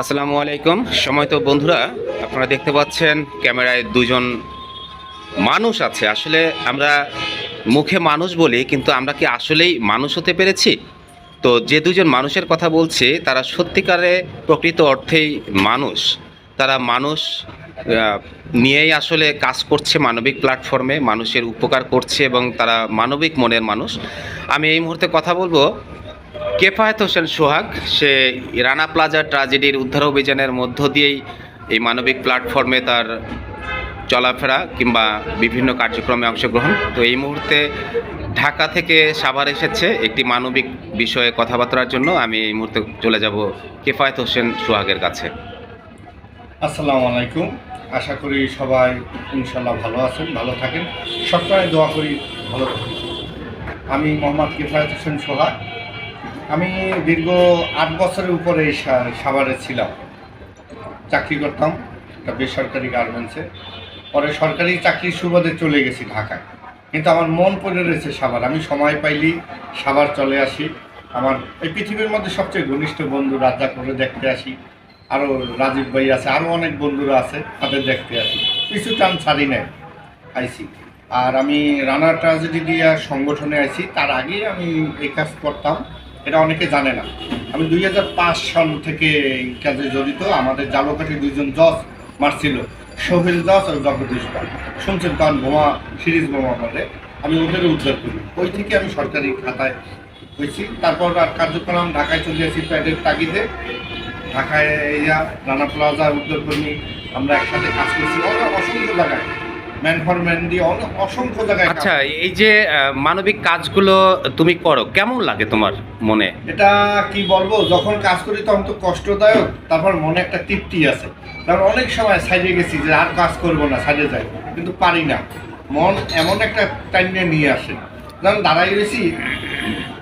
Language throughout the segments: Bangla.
আসসালামু আলাইকুম। সময় তো বন্ধুরা, আপনারা দেখতে পাচ্ছেন ক্যামেরায় দুজন মানুষ আছে। আসলে আমরা মুখে মানুষ বলি, কিন্তু আমরা কি আসলেই মানুষ হতে পেরেছি? তো যে দুজন মানুষের কথা বলছি, তারা সত্যিকারে প্রকৃত অর্থেই মানুষ। তারা মানুষ নিয়েই আসলে কাজ করছে মানবিক প্ল্যাটফর্মে, মানুষের উপকার করছে এবং তারা মানবিক মনের মানুষ। আমি এই মুহূর্তে কথা বলব কেফায়েত হোসেন সোহাগ, সে রানা প্লাজা ট্রাজেডির উদ্ধার অভিযানের মধ্য দিয়েই এই মানবিক প্ল্যাটফর্মে তার চলাফেরা কিংবা বিভিন্ন কার্যক্রমে অংশগ্রহণ। তো এই মুহূর্তে ঢাকা থেকে সাভার এসেছে একটি মানবিক বিষয়ে কথাবার্তার জন্য। আমি এই মুহূর্তে চলে যাব কেফায়েত হোসেন সোহাগের কাছে। আসসালামু আলাইকুম। আশা করি সবাই ইনশাল্লাহ ভালো আছেন, ভালো থাকেন। সবসময় দোয়া করি ভালো থাকেন। আমি মোহাম্মদ কেফায়েত হোসেন সোহাগ আমি দীর্ঘ আট বছরের উপরে সাভারে ছিলাম। চাকরি করতাম একটা বেসরকারি গার্মেন্টসে। পরে সরকারি চাকরির সুবাদে চলে গেছি ঢাকায়। কিন্তু আমার মন পড়ে রয়েছে সাভার। আমি সময় পাইলি সাভার চলে আসি। আমার এই পৃথিবীর মধ্যে সবচেয়ে ঘনিষ্ঠ বন্ধু রাজা করে দেখতে আসি। আরও রাজীব ভাই আছে আরও অনেক বন্ধুরা আছে, তাদের দেখতে আসি। কিছু টান ছাড়ি নেয় আইসি। আর আমি রানা ট্রাজেডি দিয়া সংগঠনে আইছি তার আগে আমি এই কাজ করতাম। এটা অনেকে জানে না। আমি দুই হাজার পাঁচ সাল থেকে এই কাজে জড়িত। আমাদের জালকাঠি দুইজন জজ মারছিল। সোহেল জজ আর জগদীশ পাল। শুনছেন তখন বোমা, সিরিজ বোমা বলে। আমি ওদের উদ্ধার করি। ওই থেকে আমি সরকারি খাতায় হয়েছি। তারপর আর কার্যক্রম ঢাকায় চলে আসি প্যাডের তাগিদে। ঢাকায় রানা প্লাজা উদ্যোগকর্মী, আমরা একসাথে কাজ করছি। অনেক অসংখ্য জায়গায়। ম্যান ফর ম্যান দিয়ে অনেক অসংখ্য জায়গায় আচ্ছা এই যে মানবিক কাজগুলো তুমি করো কেমন লাগে তোমার মনে? এটা কি বলব যখন কাজ করি তখন তো কষ্টদায়ক তারপর মনে একটা তৃপ্তি আছে। তারপর অনেক সময় সাইডে গেছি যে আর কাজ করব না সাইডে যাই কিন্তু পারি না। মন এমন একটা টাইম নিয়ে আসে। যেমন দাঁড়াই রয়েছি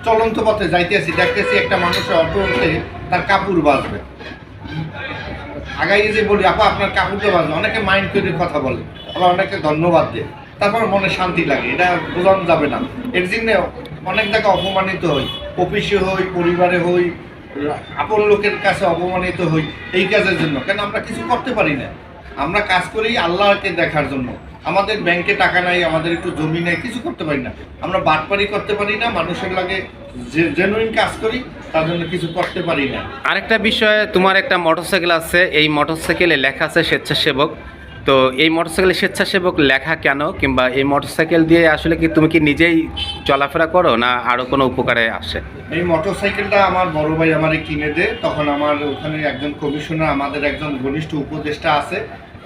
চলন্ত পথে যাইতেছি দেখতেছি একটা মানুষের অটো উঠে তার কাপড় বাজবে আগাই যে বলি, আপা, আপনার কাপড়টা বাজবে অনেকে মাইন্ড করে কথা বলে, আবার অনেকে ধন্যবাদ দেয়। তারপর মনে শান্তি লাগে, এটা বোঝানো যাবে না। এর জন্য অনেক জায়গায় অপমানিত হই অফিসে হই, পরিবারে হই, আপন লোকের কাছে অপমানিত হই, এই কাজের জন্য। কেন আমরা কিছু করতে পারি না। আমরা কাজ করি আল্লাহকে দেখার জন্য। আমাদের ব্যাংকে টাকা নাই, আমাদের একটু জমি নেই, কিছু করতে পারি না। আমরা বাটপারি করতে পারি না, মানুষের লাগে জেনুইন কাজ করি তার জন্য কিছু করতে পারি না। আরেকটা বিষয়ে তোমার একটা মোটরসাইকেল আছে এই মোটরসাইকেলে লেখা আছে স্বেচ্ছাসেবক। তো এই মোটরসাইকেলে স্বেচ্ছাসেবক লেখা কেন? কিংবা এই মোটরসাইকেল দিয়ে আসলে কি তুমি কি নিজেই চলাফেরা করো না আরও কোনো উপকারে আসে? এই মোটর সাইকেলটা আমার বড় ভাই আমারে কিনে দেয় তখন আমার ওখানে একজন কমিশনার আমাদের একজন ঘনিষ্ঠ উপদেষ্টা আছে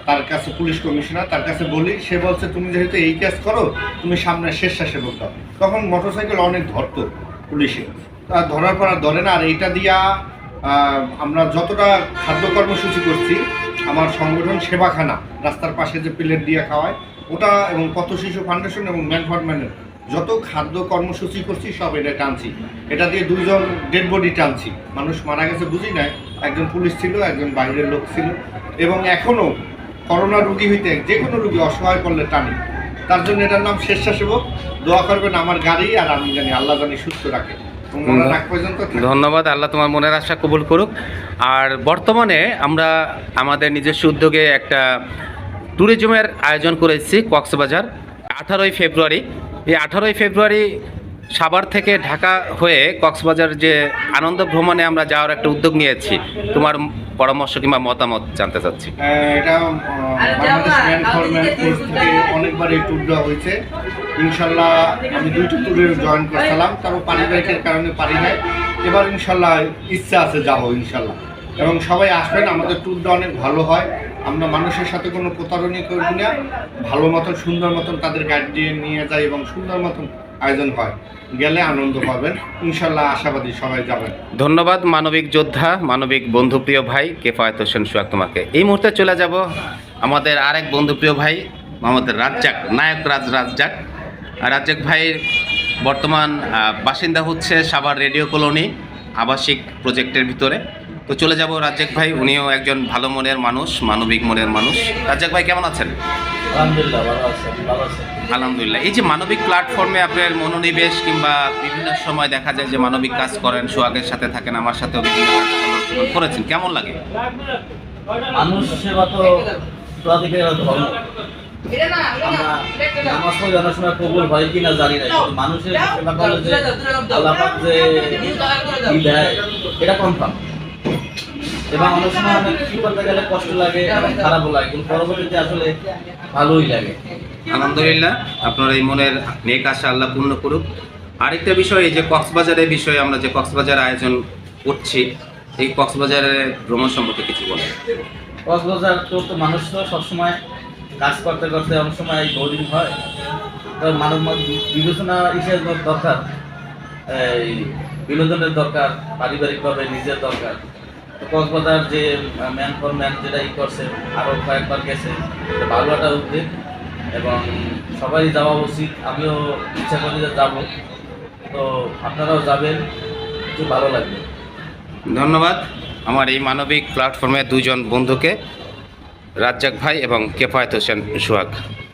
তার কাছে পুলিশ কমিশনার তার কাছে বলি সে বলছে তুমি যেহেতু এই কাজ করো তুমি সামনে স্বেচ্ছাসেবক দাও। তখন মোটরসাইকেল অনেক ধরতো পুলিশে। ধরার পর আর ধরে না। আর এইটা দিয়া আমরা যতটা খাদ্য কর্মসূচি করছি, আমার সংগঠন সেবাখানা, রাস্তার পাশে যে প্লেট দিয়ে খাওয়ায়, ওটা এবং পথ শিশু ফাউন্ডেশন এবং ম্যান ফর ম্যানের যত খাদ্য কর্মসূচি করছি, সব এটা টানছি। এটা দিয়ে দুইজন ডেড বডি টানছি। মানুষ মারা গেছে বুঝি নাই। একজন পুলিশ ছিল, একজন বাইরের লোক ছিল। এবং এখনও করোনা রুগী হইতে, যে কোনো রুগী অসহায় করলে টানি। তার জন্য এটার নাম স্বেচ্ছাসেবক। দোয়া করবেন আমার গাড়ি, আর আমি জানি আল্লাহ জানি সুস্থ রাখে। ধন্যবাদ আল্লাহ তোমার মনের আশা কবুল করুক। আর বর্তমানে আমরা আমাদের নিজস্ব উদ্যোগে একটা ট্যুরিজমের আয়োজন করেছি কক্সবাজার। আঠারোই ফেব্রুয়ারি এই আঠারোই ফেব্রুয়ারি সাভার থেকে ঢাকা হয়ে কক্সবাজার যে আনন্দ ভ্রমণে আমরা যাওয়ার একটা উদ্যোগ নিয়েছি। তোমার পরামর্শ কিংবা মতামত জানতে চাচ্ছি। এটা কোর্স থেকে অনেকবার এই ট্যুর দেওয়া হয়েছে। ইনশাল্লাহ আমি দুইটা ট্যুরে জয়েন করছিলাম। তারপর পারিবারিকের কারণে পারি নাই। এবার ইনশাল্লাহ ইচ্ছা আছে যাব ইনশাল্লাহ। এবং সবাই আসবেন, আমাদের ট্যুরটা অনেক ভালো হয়। আমরা মানুষের সাথে কোনো প্রতারণা করি না। ভালো মতন, সুন্দর মতন তাদের গাইড দিয়ে নিয়ে যাই এবং সুন্দর মতন আয়োজন হয়। গেলে আনন্দ পাবেন। ইনশাল্লাহ আশাবাদী সবাই যাবেন। ধন্যবাদ, মানবিক যোদ্ধা, মানবিক বন্ধুপ্রিয় ভাই। কেফায়ত হোসেন সোহাগ তোমাকে। এই মুহূর্তে চলে যাব আমাদের আরেক বন্ধুপ্রিয় ভাই, মোহাম্মদ রাজ্জাক, নায়ক রাজ রাজ্জাক রাজ্জাক ভাইয়ের বর্তমান বাসিন্দা হচ্ছে সাভার রেডিও কলোনি আবাসিক প্রজেক্টের ভিতরে। তো চলে যাব রাজ্জাক ভাই উনিও একজন ভালো মনের মানুষ মানবিক মনের মানুষ। রাজ্জাক ভাই কেমন আছেন? আলহামদুলিল্লাহ ভালো আছে ভালো আছে আলহামদুলিল্লাহ। এই যে মানবিক প্ল্যাটফর্মে আপনার মনোনিবেশ কিংবা বিভিন্ন সময় দেখা যায় যে মানবিক কাজ করেন সোহাগের সাথে থাকেন আমার সাথেও বিভিন্ন করেছেন কেমন লাগে? মানুষ সেবা তো ধর্ম আমরা পড়ি কবুল হয় কিনা জানি না মানুষের যে এটা কনফার্ম এবং অনেক সময় অনেক কি করতে গেলে কষ্ট লাগে এবং খারাপও লাগে কিন্তু পরবর্তীতে আসলে ভালোই লাগে। আলহামদুলিল্লাহ আপনার এই মনের নেক আশা আল্লাহ পূর্ণ করুক। আরেকটা বিষয় এই যে কক্সবাজারের বিষয়ে আমরা যে কক্সবাজার আয়োজন করছি এই কক্সবাজারের ভ্রমণ সম্পর্কে কিছু বলেন। কক্সবাজার তো তো মানুষ তো সবসময় কাজ করতে করতে অনেক সময় বোরিং হয়। তো মানব বিবেচনা হিসেবে দরকার, এই বিনোদনের দরকার, পারিবারিকভাবে নিজের দরকার। তো কক্সবাজার যে ম্যান ফর ম্যান যেটা ই করছে আরও কয়েকবার গেছে একটা উদ্যোগ এবং সবাই যাওয়া উচিত। আমিও ইচ্ছা করি যে যাব। তো আপনারাও যাবেন খুব ভালো লাগবে। ধন্যবাদ। আমার এই মানবিক প্ল্যাটফর্মে দুজন বন্ধুকে রাজ্জাক ভাই এবং কেফায়ত হোসেন সোহাগ।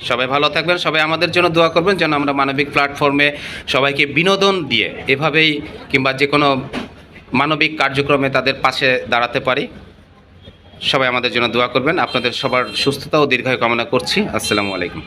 সবাই ভালো থাকবেন, সবাই আমাদের জন্য দোয়া করবেন যেন আমরা মানবিক প্ল্যাটফর্মে সবাইকে বিনোদন দিয়ে এভাবেই কিংবা যে কোনো মানবিক কার্যক্রমে তাদের পাশে দাঁড়াতে পারি। সবাই আমাদের জন্য দোয়া করবেন। আপনাদের সবার সুস্থতা ও দীর্ঘায়ু কামনা করছি। আসসালামু আলাইকুম।